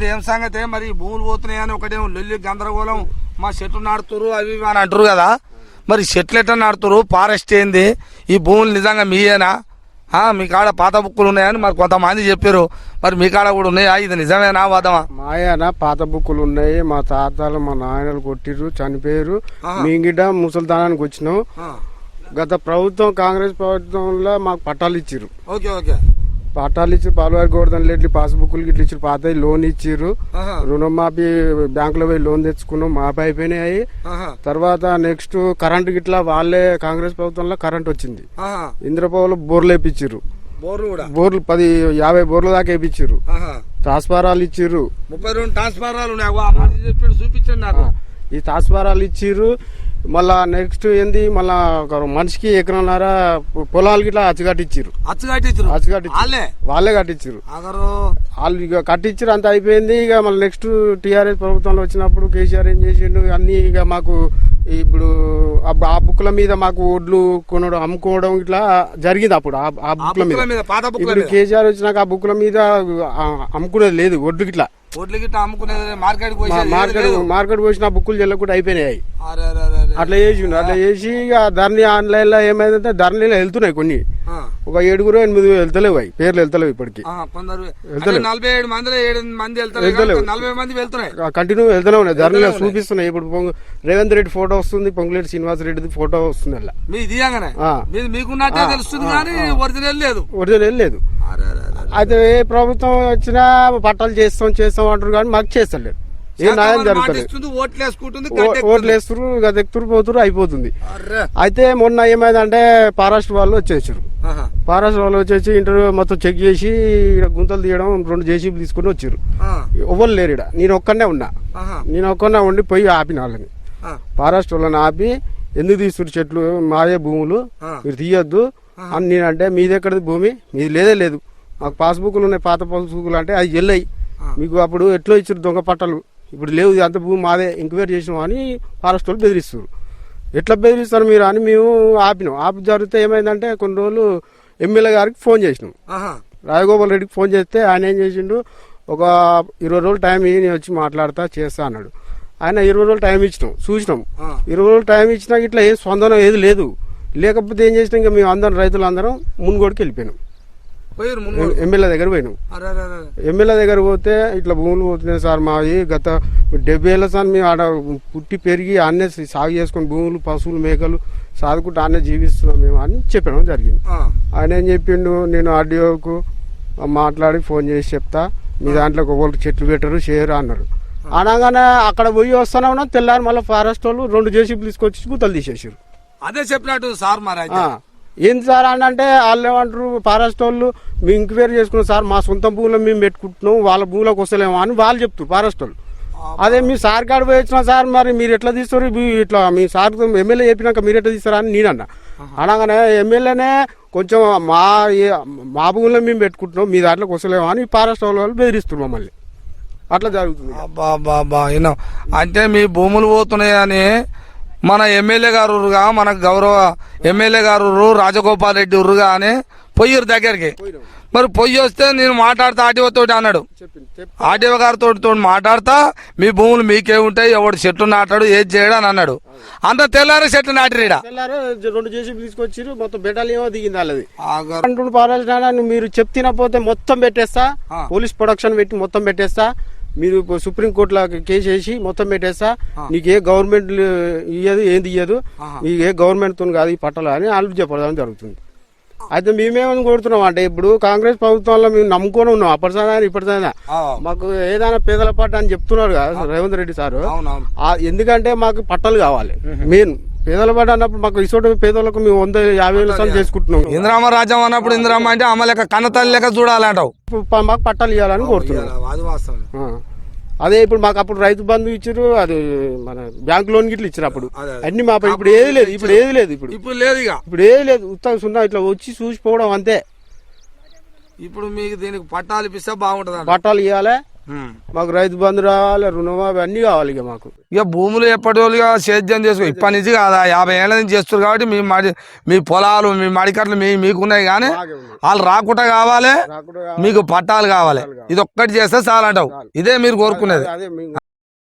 ఏంది ఏం సంగతే? మరి భూములు పోతున్నాయని ఒకటేమో లొల్లి గందరగోళం. మా చెట్లు నాడుతురు అవి ఇవి అని అంటారు కదా. మరి చెట్లు ఎట్లా నాడుతురు ఫారెస్ట్ ఏంది? ఈ భూములు నిజంగా మీయేనా? మీ కాడ పాత బుక్కులు ఉన్నాయని మరి కొంతమంది చెప్పారు మరి మీ కాడ కూడా ఉన్నాయా? ఇది నిజమేనా వాదమా? మాయన? పాత బుక్కులు ఉన్నాయి. మా తాతలు మా నాయనలు కొట్టిర్రు చనిపోయారు మీ గిడ్డ ముసలిదానానికి వచ్చినాం. గత ప్రభుత్వం కాంగ్రెస్ ప్రభుత్వంలో మాకు పట్టాలు ఇచ్చిర్రు. Okay okay. పట్టాలు ఇచ్చి పాలవారి గోడదం ఇట్లా పాస్బుక్లు ఇట్లా ఇచ్చారు పాత లోన్ ఇచ్చిర్రు. రుణమాఫీ బ్యాంకులో పోయి లోన్ తెచ్చుకున్నాం మాఫీ అయిపోయినాయి. తర్వాత నెక్స్ట్ కరెంట్ గిట్లా వాళ్ళే కాంగ్రెస్ ప్రభుత్వంలో కరెంట్ వచ్చింది. ఆహా. ఇంద్రపోలు బోర్లు వేపించారు బోర్లు పది యాభై బోర్ల దాకా వేపించారు. ట్రాన్స్ఫారాలు ఇచ్చిర్రు. ముప్పై రెండు ట్రాన్స్ఫారాలు చూపించండి నాకు. ఈ ట్రాన్స్ఫారాలు ఇచ్చిర్రు. మళ్ళా నెక్స్ట్ ఏంది? మళ్ళా ఒక మనిషికి ఎకరంన్నర పొలాలకి ఇట్లా అచ్చగట్టి ఇచ్చిర్రు అచ్చు కట్టించరు అచ్చగట్టి వాళ్ళే? వాళ్ళే కట్టించారు వాళ్ళు ఇక కట్టించారు అంత అయిపోయింది. ఇక మళ్ళీ నెక్స్ట్ టీఆర్ఎస్ ప్రభుత్వంలో వచ్చినప్పుడు కేసీఆర్ ఏం చేసిండు? అన్ని ఇక మాకు ఇప్పుడు ఆ బుక్ల మీద మాకు ఒడ్లు కొనడం అమ్ముకోవడం ఇట్లా జరిగింది అప్పుడు. ఆ- బుక్ల మీద. ఇప్పుడు కేసీఆర్ వచ్చినాక ఆ బుక్ల మీద అమ్ముకునేది లేదు ఒడ్లు ఇట్లా ఒడ్లు గిట్ట అమ్ముకునేది మార్కెట్ మార్కెట్ మార్కెట్ పోసిన బుక్కులు చెల్లకుండా అయిపోయినాయి అట్లా చేసిండు అట్లా చేసి ఇక ధరణి ఆన్లైన్లో ఏమైందంటే ధరణిలో వెళ్తున్నాయి కొన్ని. ఒక ఏడుగురు ఎనిమిది వెళ్తలేవు అవి. పేర్లు వెళ్తలేవు ఇప్పటికి. నలభై ఏడు మంది ఏడు మంది వెళ్తలేవు. నలభై మంది వెళ్తున్నాయి. కంటిన్యూ వెళ్తూనే ఉన్నాయి ధరణిలో. చూపిస్తున్నాయి. ఇప్పుడు పొంగు- రేవంత్ రెడ్డి ఫోటో వస్తుంది పొంగులేటి శ్రీనివాస్ రెడ్డిది ఫోటో వస్తుంది అలా. మీది మీకున్నట్టే తెలుస్తుంది కానీ ఒరిజినల్ లేదు. ఒరిజినల్ లేదు. అయితే ఏ ప్రభుత్వం వచ్చినా పట్టాలు చేస్తాం చేస్తాం అంటారు కానీ మాకు చేస్తలేరు. ఏ న్యాయం జరుగుతుంది ఓట్లు వేస్తురు గదెక్కుతురు పోతురు అయిపోతుంది. అయితే మొన్న ఏమైందంటే ఫారెస్ట్ వాళ్ళు వచ్చేసారు. ఫారెస్ట్ వాళ్ళు వచ్చేసి ఇంటర్వ్యూ మొత్తం చెక్ చేసి గుంతలు తీయడం రెండు జేసీబీ తీసుకుని వచ్చారు ఆ. ఎవ్వరు లేరు ఈడ నేను ఒక్కనే ఉన్నా. నేను ఒక్కనే ఉండి పోయి ఆపిన వాళ్ళని. ఫారెస్ట్ వాళ్ళని ఆపి ఎందుకు తీస్తున్నారు చెట్లు మాయే భూములు. మీరు తీయొద్దు అని నేనంటే మీది ఎక్కడిది భూమి మీది లేదే లేదు మాకు పాస్బుక్లు ఉన్నాయి పాత పాస్బుక్లు అంటే అవి వెళ్ళాయి. మీకు అప్పుడు ఎట్లా ఇచ్చారు దొంగ పట్టలు ఇప్పుడు లేవు అంత భూమి మాదే ఎంక్వైరీ చేసినాం అని ఫారెస్ట్ వాళ్ళు బెదిరిస్తారు ఎట్లా బెదిరిస్తారు మీరు అని మేము ఆపినాం. ఆపి జరిగితే ఏమైందంటే కొన్ని రోజులు ఎమ్మెల్యే గారికి ఫోన్ చేసినాం. రాజగోపాల్ రెడ్డికి ఫోన్ చేస్తే ఆయన ఏం చేసిండు ఒక ఇరవై రోజులు టైం ఇయ్యి నేను వచ్చి మాట్లాడతా చేస్తా అన్నాడు. ఆయన ఇరవై రోజులు టైం ఇచ్చినాం చూసినాం. ఇరవై రోజులు టైం ఇచ్చినా ఇట్లా ఏం స్పందన ఏది లేదు. లేకపోతే ఏం చేసినాం ఇంకా మేము అందరం రైతులు అందరం మున్గోడికి వెళ్ళిపోయినాం. ఎమ్మెల్యే దగ్గర పోయినాం. ఎమ్మెల్యే దగ్గర పోతే ఇట్లా భూములు పోతున్నాయి సార్ మావి గత డెబ్బై ఏళ్ళ సార్ మేము ఆడ పుట్టి పెరిగి ఆన్నే సాగు చేసుకుని భూములు పశువులు మేకలు సాదుకుంటూ ఆన్నే జీవిస్తున్నాం మేము అని చెప్పడం జరిగింది. ఆయన ఏం చెప్పిండు? నేను ఆడియోకు మాట్లాడి ఫోన్ చేసి చెప్తా. మీ దాంట్లో ఒకరికి చెట్లు పెట్టరు చేయరు అన్నారు. అనగానే అక్కడ పోయి వస్తానే ఉన్నా తెల్లారి మళ్ళీ ఫారెస్ట్ వాళ్ళు రెండు జేసీబీ తీసుకొచ్చి గుత్తలు తీసేసారు అదే చెప్పినట్టు సార్ మరి ఏంది సార్ అని అంటే వాళ్ళు ఏమంటారు? ఫారెస్ట్ వాళ్ళు మేము ఎంక్వైరీ చేసుకున్నాం సార్ మా సొంత భూమిలో మేము పెట్టుకుంటున్నాం వాళ్ళ భూమిలోకి వస్తలేమో అని వాళ్ళు చెప్తారు ఫారెస్ట్ వాళ్ళు. అదే మీ సార్ కాడ పోయి సార్ మరి మీరు ఎట్లా తీస్తారు? ఇట్లా మీ సార్ ఎమ్మెల్యే చెప్పినాక మీరు ఎట్లా తీస్తారా? అని నేనన్నా. అనగానే ఎమ్మెల్యేనే కొంచెం మా మా భూమిలో మేము పెట్టుకుంటున్నాం మీ దాంట్లోకి వస్తలేమో అని ఫారెస్ట్ వాళ్ళు బెదిరిస్తారు మమ్మల్ని. అట్లా జరుగుతుంది విన్నాం అంటే మీ భూములు పోతున్నాయని మన ఎమ్మెల్యే గారు మన గౌరవ ఎమ్మెల్యే గారు రాజగోపాల్ రెడ్డి ఉర్రుగా అని పొయ్యిరు దగ్గరికి. మరి పొయ్యి వస్తే నేను మాట్లాడతా ఆర్టీఓ తోటి అన్నాడు. ఆర్టీఓ గారితో తోటి మాట్లాడతా మీ భూములు మీకే ఉంటాయి ఎవడు చెట్లు నాటాడు ఏది చేయడు అని అన్నాడు. అంత తెల్లారి చెట్లు నాటిరీడా రెండు జేసీబీ తీసుకొచ్చి మొత్తం బెటాలియన్ దిగింది వాళ్ళది. అంటుండు పారాల్సిన మీరు చెప్తినపోతే మొత్తం పెట్టేస్తా. పోలీస్ ప్రొడక్షన్ పెట్టి మొత్తం పెట్టేస్తా మీరు సుప్రీం కోర్టులో కేసు వేసి మొత్తం పెట్టేస్తా నీకు ఏ గవర్నమెంట్ ఇయ్యదు ఏంది ఇయ్యదు. నీకు ఏ గవర్నమెంట్తో కాదు ఈ పట్టాలు అని వాళ్ళు చెప్పడం జరుగుతుంది. అయితే మేమేమని కోరుతున్నాం అంటే ఇప్పుడు కాంగ్రెస్ ప్రభుత్వంలో మేము నమ్ముకొని ఉన్నాం. అప్పటిసైనా ఇప్పటిసైనా మాకు ఏదైనా పేదల పట్ట అని చెప్తున్నారు కదా రేవంత్ రెడ్డి సారు. ఎందుకంటే మాకు పట్టలు కావాలి. మెయిన్ పేదల పడ్డ అన్నప్పుడు మాకు ఇసోటి పేదలకు మేము వంద యాభై వేల సార్లు చేసుకుంటున్నాం. ఇందిరామ రాజ్యం అన్నప్పుడు ఇందిరామ అంటే అమ్మ లెక్క కన్న తల్లి లెక్క చూడాలంటావు. మాకు పట్టాలు ఇవ్వాలని కోరుతున్నాం. అది ఇప్పుడు మాకు అప్పుడు రైతు బంధు ఇచ్చారు అది మన బ్యాంక్ లోన్ గిట్ల ఇచ్చారు అప్పుడు. అన్ని మా ఇప్పుడు ఏది లేదు ఇప్పుడు ఏది లేదు ఇప్పుడు ఇప్పుడు లేదు ఇక ఇప్పుడు ఏది లేదు ఉత్తగా సున్నా ఇట్లా వచ్చి చూసిపోవడం అంతే ఇప్పుడు మీకు దీనికి పట్టాలు ఇప్పిస్తే బాగుంటది. పట్టాలు ఇవ్వాలి. మాకు రైతు బంధు రావాలి రుణమాఫీ అన్నీ కావాలి ఇక మాకు. ఇక భూములు ఎప్పటి వాళ్ళుగా సేద్యం చేసుకో ఇప్పటి నుంచి కాదా యాభై ఏళ్ళ నుంచి చేస్తారు కాబట్టి మీ మడి మీ పొలాలు మీ మడికట్లు మీ మీకున్నాయి కానీ. వాళ్ళు రాకుండా కావాలి మీకు పట్టాలు కావాలి. ఇది ఒక్కటి చేస్తే చాలంటావు. ఇదే మీరు కోరుకునేది